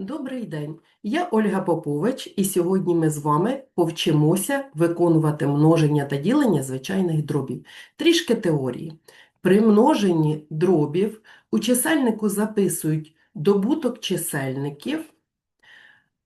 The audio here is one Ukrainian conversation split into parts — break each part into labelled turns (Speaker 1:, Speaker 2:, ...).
Speaker 1: Добрий день! Я Ольга Попович, і сьогодні ми з вами повчимося виконувати множення та ділення звичайних дробів. Трішки теорії. При множенні дробів у чисельнику записують добуток чисельників,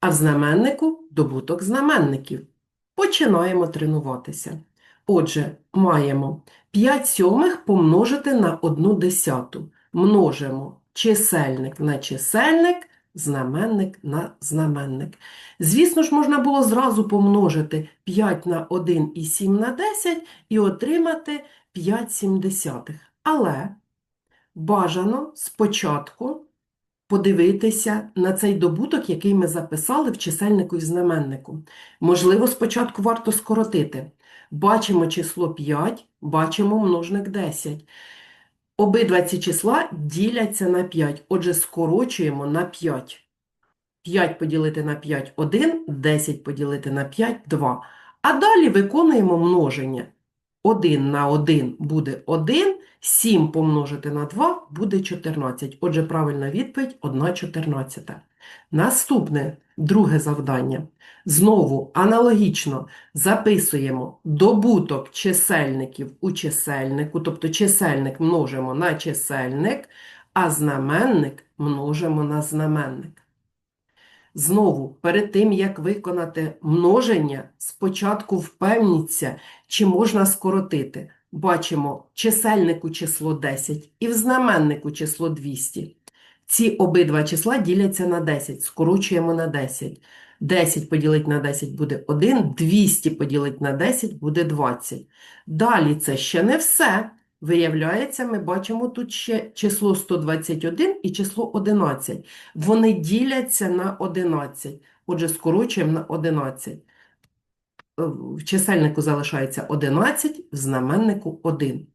Speaker 1: а в знаменнику добуток знаменників. Починаємо тренуватися. Отже, маємо 5 сьомих помножити на 1 десяту. Множимо чисельник на чисельник, знаменник на знаменник. Звісно ж, можна було зразу помножити 5 на 1 і 7 на 10 і отримати 5 сімдесятих. Але бажано спочатку подивитися на цей добуток, який ми записали в чисельнику і знаменнику. Можливо, спочатку варто скоротити. Бачимо число 5, бачимо множник 10. Обидва ці числа діляться на 5, отже, скорочуємо на 5. 5 поділити на 5 – 1, 10 поділити на 5 – 2. А далі виконуємо множення. 1 на 1 буде 1, 7 помножити на 2 буде 14. Отже, правильна відповідь – 1 чотирнадцята. Наступне, друге завдання. Знову аналогічно записуємо добуток чисельників у чисельнику, тобто чисельник множимо на чисельник, а знаменник множимо на знаменник. Знову, перед тим, як виконати множення, спочатку впевніться, чи можна скоротити. Бачимо чисельнику число 10 і в знаменнику число 200. Ці обидва числа діляться на 10, скорочуємо на 10. 10 поділити на 10 буде 1, 200 поділити на 10 буде 20. Далі це ще не все. Виявляється, ми бачимо тут ще число 121 і число 11. Вони діляться на 11. Отже, скорочуємо на 11. В чисельнику залишається 11, в знаменнику 1.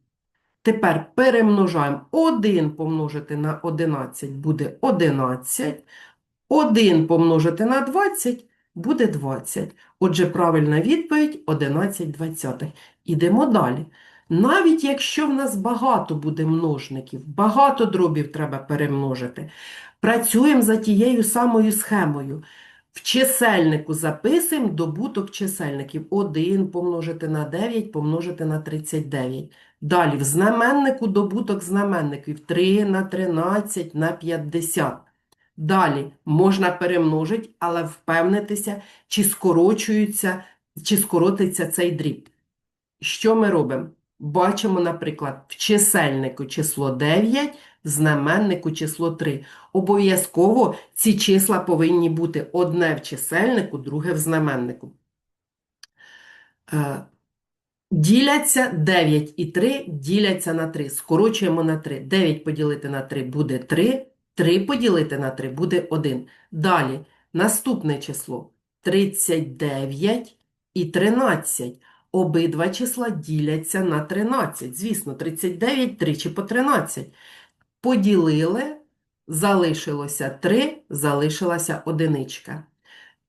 Speaker 1: Тепер перемножаємо 1 помножити на 11 буде 11. 1 помножити на 20 буде 20. Отже, правильна відповідь 11 двадцятих. Ідемо далі. Навіть якщо в нас багато буде множників, багато дробів треба перемножити, працюємо за тією самою схемою. В чисельнику записуємо добуток чисельників. 1 помножити на 9 помножити на 39. Далі в знаменнику добуток знаменників 3 на 13 на 50. Далі можна перемножити, але впевнитися, чи скорочується, чи скоротиться цей дріб. Що ми робимо? Бачимо, наприклад, в чисельнику число 9, в знаменнику число 3. Обов'язково ці числа повинні бути одне в чисельнику, друге в знаменнику. Діляться 9 і 3 діляться на 3. Скорочуємо на 3. 9 поділити на 3 буде 3. 3 поділити на 3 буде 1. Далі, наступне число 39 і 13. Обидва числа діляться на 13. Звісно, 39 тричі по 13. Поділили, залишилося 3, залишилася одиничка.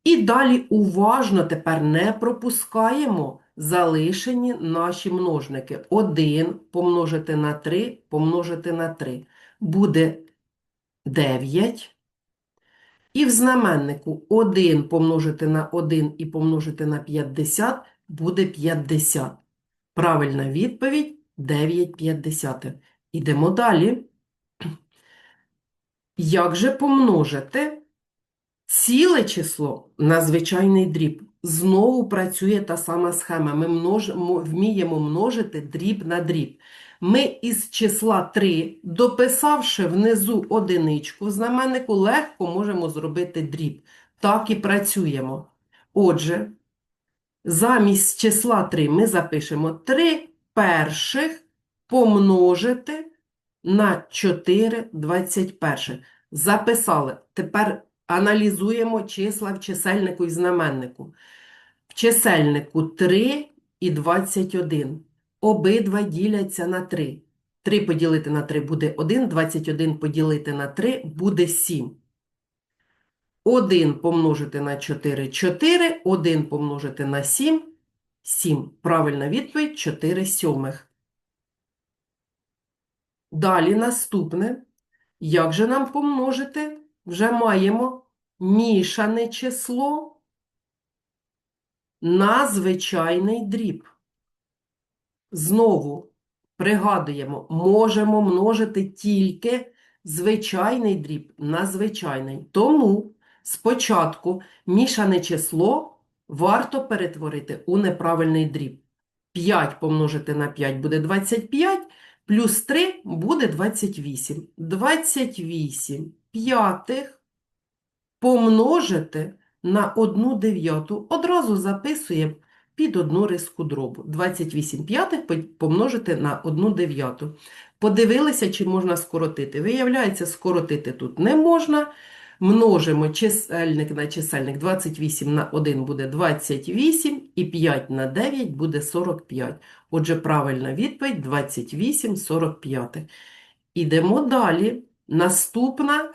Speaker 1: І далі уважно тепер не пропускаємо залишені наші множники. 1 помножити на 3 помножити на 3. Буде 9. І в знаменнику 1 помножити на 1 і помножити на 50 буде 50. Правильна відповідь 9 п'ятдесятих. Ідемо далі. Як же помножити ціле число на звичайний дріб? Знову працює та сама схема. Ми множ... вміємо множити дріб на дріб. Ми із числа 3, дописавши внизу одиничку, в знаменнику легко можемо зробити дріб. Так і працюємо. Отже, замість числа 3 ми запишемо 3 перших помножити на 4 21. Записали. Тепер аналізуємо числа в чисельнику і знаменнику. В чисельнику 3 і 21. Обидва діляться на 3. 3 поділити на 3 буде 1, 21 поділити на 3 буде 7. 1 помножити на 4 – 4, 1 помножити на 7 – 7. Правильна відповідь – 4 сьомих. Далі наступне. Як же нам помножити? Вже маємо мішане число на звичайний дріб. Знову пригадуємо, можемо множити тільки звичайний дріб на звичайний. Тому спочатку мішане число варто перетворити у неправильний дріб. 5 помножити на 5 буде 25, плюс 3 буде 28. 28 п'ятих помножити на 1 дев'яту. Одразу записуємо під одну риску дробу. 28 п'ятих по- помножити на 1 дев'яту. Подивилися, чи можна скоротити. Виявляється, скоротити тут не можна. Множимо чисельник на чисельник. 28 на 1 буде 28, і 5 на 9 буде 45. Отже, правильна відповідь 28 45. Ідемо далі. Наступна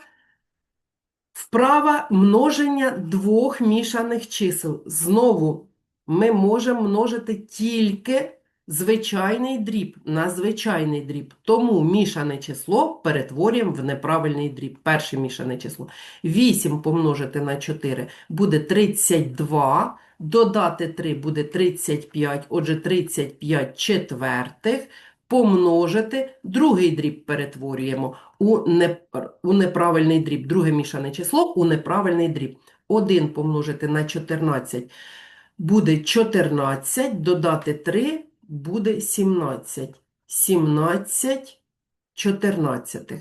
Speaker 1: вправа множення двох мішаних чисел. Знову ми можемо множити тільки звичайний дріб на звичайний дріб. Тому мішане число перетворюємо в неправильний дріб. Перше мішане число. 8 помножити на 4 буде 32. Додати 3 буде 35, отже, 35 четвертих. Помножити, другий дріб перетворюємо у, не, у неправильний дріб. Друге мішане число у неправильний дріб. 1 помножити на 14 буде 14, додати 3 буде 17. 17 14.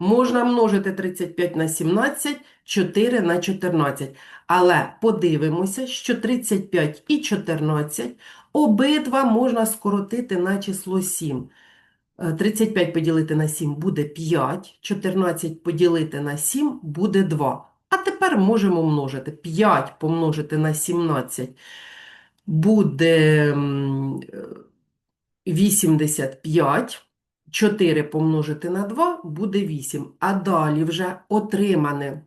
Speaker 1: Можна множити 35 на 17, 4 на 14. Але подивимося, що 35 і 14 обидва можна скоротити на число 7. Е, 35 поділити на 7 буде 5, 14 поділити на 7 буде 2. А тепер можемо множити. 5 помножити на 17 буде е, 85. 4 помножити на 2 буде 8. А далі вже отримане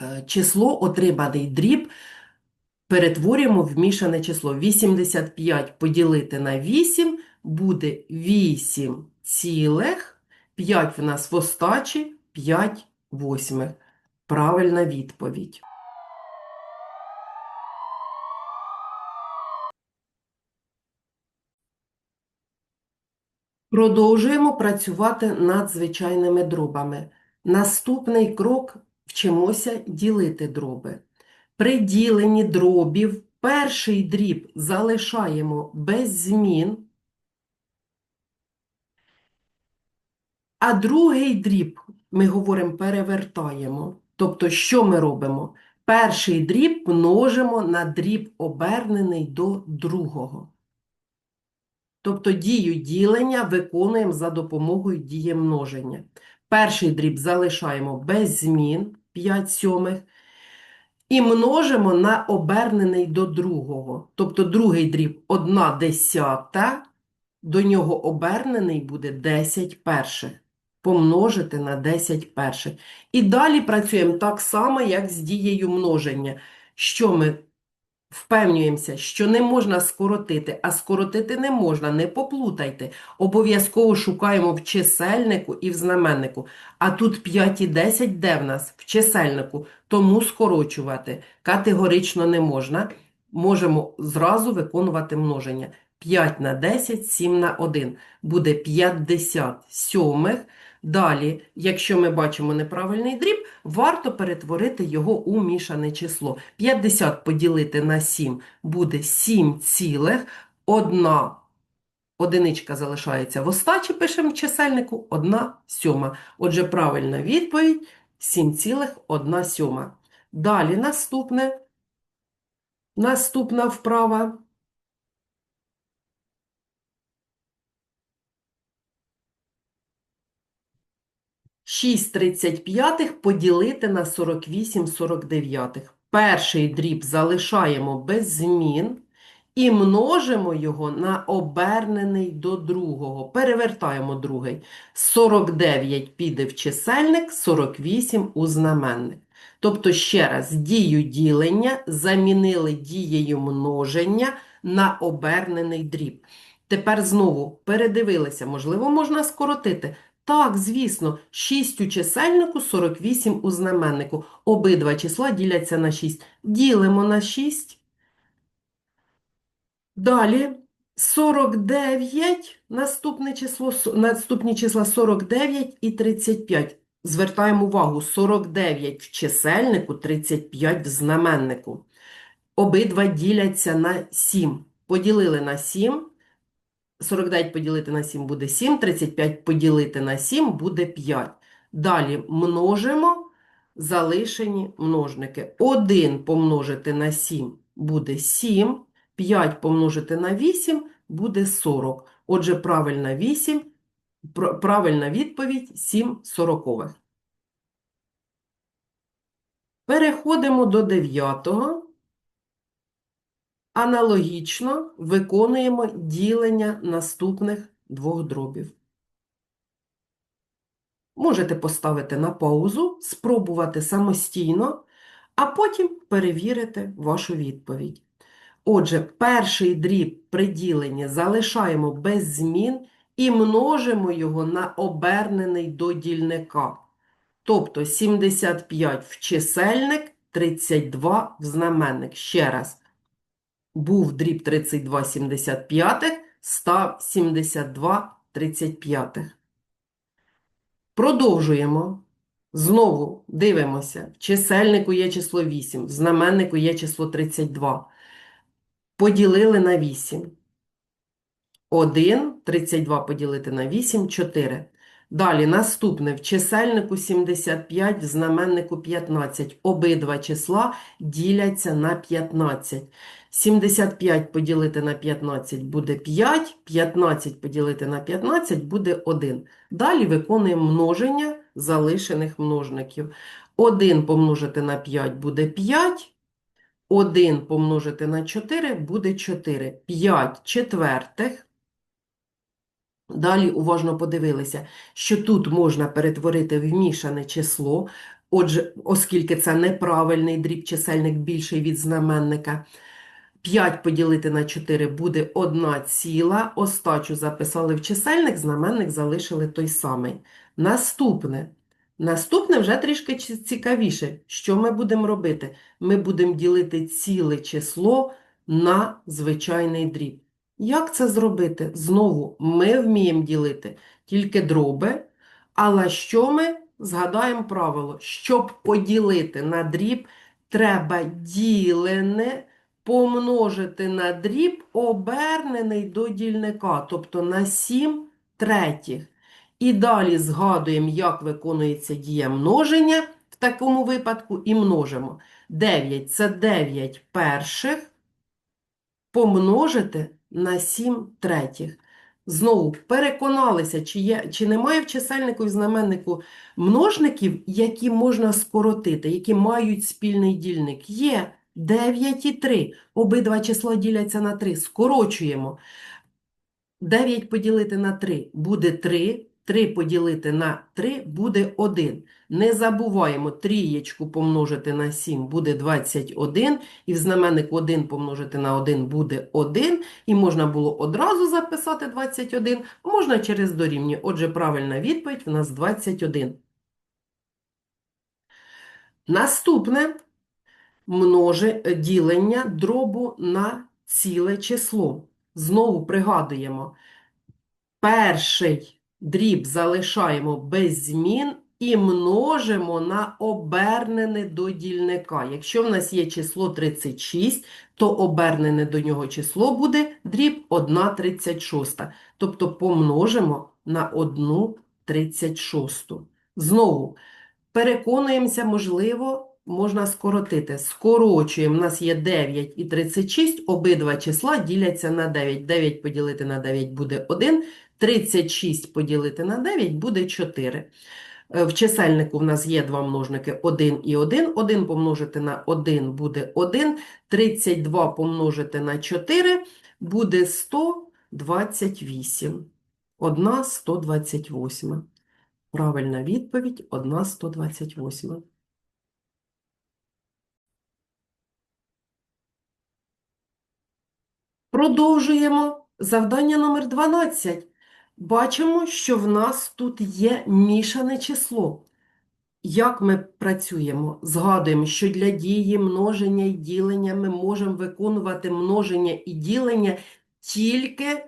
Speaker 1: е, число, отриманий дріб перетворюємо в мішане число. 85 поділити на 8 буде 8 цілих. 5 в нас в остачі, 5 восьмих. Правильна відповідь. Продовжуємо працювати над звичайними дробами. Наступний крок – вчимося ділити дроби. При діленні дробів перший дріб залишаємо без змін, а другий дріб, ми говоримо, перевертаємо. Тобто, що ми робимо? Перший дріб множимо на дріб обернений до другого. Тобто дію ділення виконуємо за допомогою дії множення. Перший дріб залишаємо без змін 5 сьомих і множимо на обернений до другого. Тобто другий дріб 1 десята, до нього обернений буде 10 перших. Помножити на 10 перших. І далі працюємо так само, як з дією множення. Що ми Впевнюємося, що не можна скоротити, а скоротити не можна, не поплутайте. Обов'язково шукаємо в чисельнику і в знаменнику. А тут 5 і 10 де в нас? В чисельнику. Тому скорочувати категорично не можна. Можемо зразу виконувати множення. 5 на 10, 7 на 1. Буде 50 сьомих. Далі, якщо ми бачимо неправильний дріб, варто перетворити його у мішане число. 50 поділити на 7 буде 7 цілих, одна одиничка залишається в остачі, пишемо в чисельнику, 1 сьома. Отже, правильна відповідь 7,1 сьома. Далі наступне, наступна вправа. Шість тридцять п'ятих поділити на 48 49. Перший дріб залишаємо без змін і множимо його на обернений до другого. Перевертаємо другий. 49 піде в чисельник, 48 у знаменник. Тобто, ще раз, дію ділення замінили дією множення на обернений дріб. Тепер знову передивилися, можливо, можна скоротити. Так, звісно, 6 у чисельнику, 48 у знаменнику. Обидва числа діляться на 6. Ділимо на 6. Далі 49, наступне число, наступні числа 49 і 35. Звертаємо увагу, 49 в чисельнику, 35 в знаменнику. Обидва діляться на 7. Поділили на 7. 49 поділити на 7 буде 7, 35 поділити на 7 буде 5. Далі множимо залишені множники. 1 помножити на 7 буде 7, 5 помножити на 8 буде 40. Отже, правильна 8, правильна відповідь 7 сорокових. Переходимо до 9. Аналогічно виконуємо ділення наступних двох дробів. Можете поставити на паузу, спробувати самостійно, а потім перевірити вашу відповідь. Отже, перший дріб при діленні залишаємо без змін і множимо його на обернений до дільника. Тобто 75 в чисельник, 32 в знаменник. Ще раз. Був дріб 32 75, став 72 35. Продовжуємо. Знову дивимося. В чисельнику є число 8, в знаменнику є число 32. Поділили на 8. 1, 32 поділити на 8, 4. Далі наступне в чисельнику 75, в знаменнику 15. Обидва числа діляться на 15. 75 поділити на 15 буде 5, 15 поділити на 15 буде 1. Далі виконуємо множення залишених множників. 1 помножити на 5 буде 5, 1 помножити на 4 буде 4. 5 четвертих. Далі уважно подивилися, що тут можна перетворити в мішане число, отже, оскільки це неправильний дріб чисельник більший від знаменника. 5 поділити на 4 буде 1 ціла. Остачу записали в чисельник, знаменник залишили той самий. Наступне. Наступне вже трішки цікавіше. Що ми будемо робити? Ми будемо ділити ціле число на звичайний дріб. Як це зробити? Знову, ми вміємо ділити тільки дроби, але що ми згадаємо правило? Щоб поділити на дріб, треба ділене помножити на дріб, обернений до дільника, тобто на 7 третіх. І далі згадуємо, як виконується дія множення в такому випадку, і множимо. 9 – це 9 перших помножити на 7 третіх. Знову переконалися, чи, є, чи немає в чисельнику і знаменнику множників, які можна скоротити, які мають спільний дільник. Є 9 і 3. Обидва числа діляться на 3. Скорочуємо. 9 поділити на 3 буде 3. 3 поділити на 3 буде 1. Не забуваємо, трієчку помножити на 7 буде 21, і в знаменник 1 помножити на 1 буде 1, і можна було одразу записати 21, а можна через дорівнює. Отже, правильна відповідь в нас 21. Наступне множе, е, ділення дробу на ціле число. Знову пригадуємо, перший дріб залишаємо без змін і множимо на обернене до дільника. Якщо в нас є число 36, то обернене до нього число буде дріб 1,36. Тобто помножимо на 1,36. Знову переконуємося, можливо, можна скоротити. Скорочуємо, у нас є 9 і 36, обидва числа діляться на 9. 9 поділити на 9 буде 1, 36 поділити на 9 буде 4. Е, В чисельнику в нас є два множники 1 і 1. 1 помножити на 1 буде 1. 32 помножити на 4 буде 128. 1 128. Правильна відповідь 1 128. Продовжуємо завдання номер 12. Бачимо, що в нас тут є мішане число. Як ми працюємо? Згадуємо, що для дії множення і ділення ми можемо виконувати множення і ділення тільки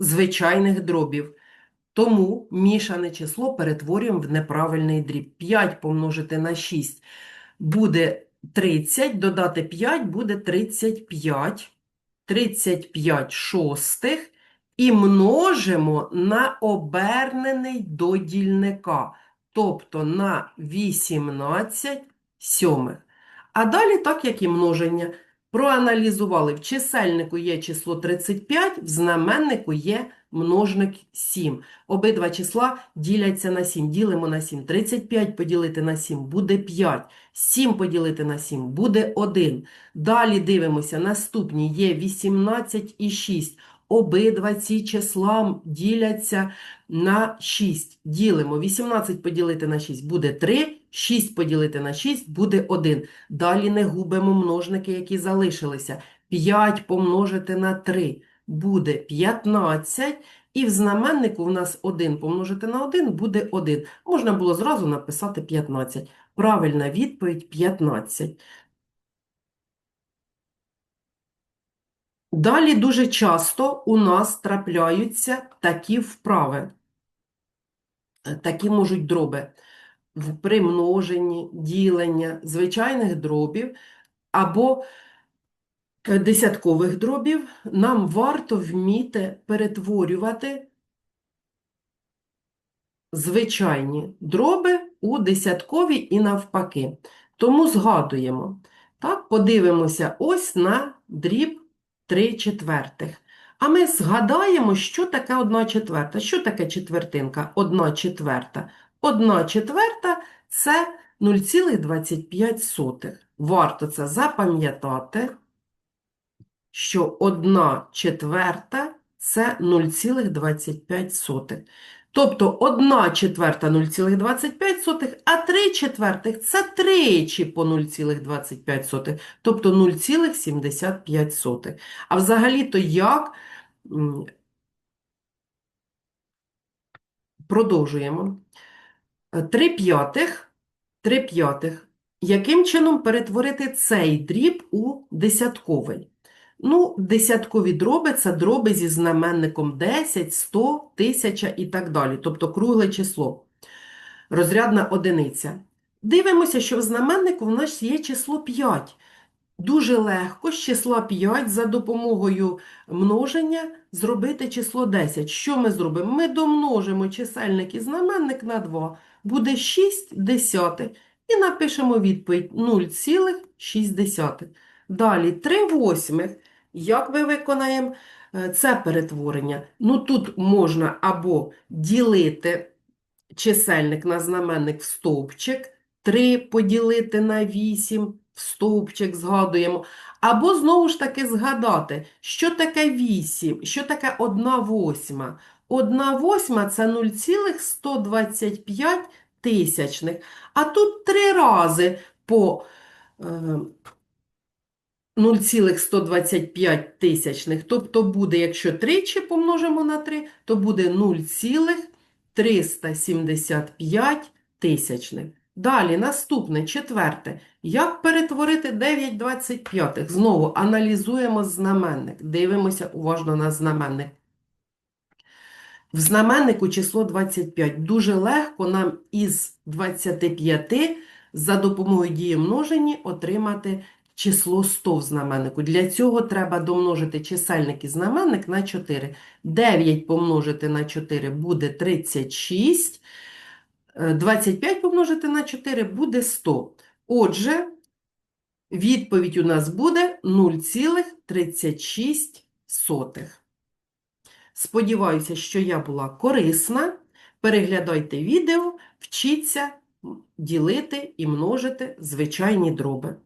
Speaker 1: звичайних дробів. Тому мішане число перетворюємо в неправильний дріб. 5 помножити на 6 буде 30, додати 5 буде 35. 35 шостих і множимо на обернений до дільника, тобто на 18 сьомих. А далі, так як і множення, проаналізували, в чисельнику є число 35, в знаменнику є множник 7. Обидва числа діляться на 7. Ділимо на 7. 35 поділити на 7 буде 5. 7 поділити на 7 буде 1. Далі дивимося, наступні є 18 і 6. Обидва ці числа діляться на 6. Ділимо 18 поділити на 6 буде 3, 6 поділити на 6 буде 1. Далі не губимо множники, які залишилися. 5 помножити на 3 буде 15. І в знаменнику в нас 1 помножити на 1 буде 1. Можна було зразу написати 15. Правильна відповідь 15. Далі дуже часто у нас трапляються такі вправи. Е, Такі можуть дроби в примноженні, ділення звичайних дробів або десяткових дробів. Нам варто вміти перетворювати звичайні дроби у десяткові і навпаки. Тому згадуємо. Так, подивимося ось на дріб 3 четвертих. А ми згадаємо, що таке 1 четверта. Що таке четвертинка? 1 четверта. 1 четверта – це 0,25. Варто це запам'ятати, що 1 четверта – це 0,25. Тобто 1 четверта 0,25, а 3 четвертих – це тричі по 0,25, тобто 0,75. А взагалі-то як продовжуємо. 3 п'ятих, 3 п'ятих. Яким чином перетворити цей дріб у десятковий? Ну, десяткові дроби – це дроби зі знаменником 10, 100, 1000 і так далі, тобто кругле число, розрядна одиниця. Дивимося, що в знаменнику в нас є число 5. Дуже легко з числа 5 за допомогою множення зробити число 10. Що ми зробимо? Ми домножимо чисельник і знаменник на 2. Буде 6 десятих. І напишемо відповідь 0,6. Далі 3 восьмих. Як ми виконаємо е, це перетворення? Ну, тут можна або ділити чисельник на знаменник в стовпчик, 3 поділити на 8 в стовпчик, згадуємо. Або знову ж таки згадати, що таке 8, що таке 1 восьма. 1 восьма – це 0,125 тисячних. А тут три рази по е, 0,125 тисячних. Тобто буде, якщо тричі помножимо на 3, то буде 0,375 тисячних. Далі, наступне, четверте. Як перетворити 9 25? Знову аналізуємо знаменник. Дивимося уважно на знаменник. В знаменнику число 25. Дуже легко нам із 25 за допомогою дії множення отримати число 100 в знаменнику. Для цього треба домножити чисельник і знаменник на 4. 9 помножити на 4 буде 36. Е, 25 помножити на 4 буде 100. Отже, відповідь у нас буде 0,36. Сподіваюся, що я була корисна. Переглядайте відео, вчіться ділити і множити звичайні дроби.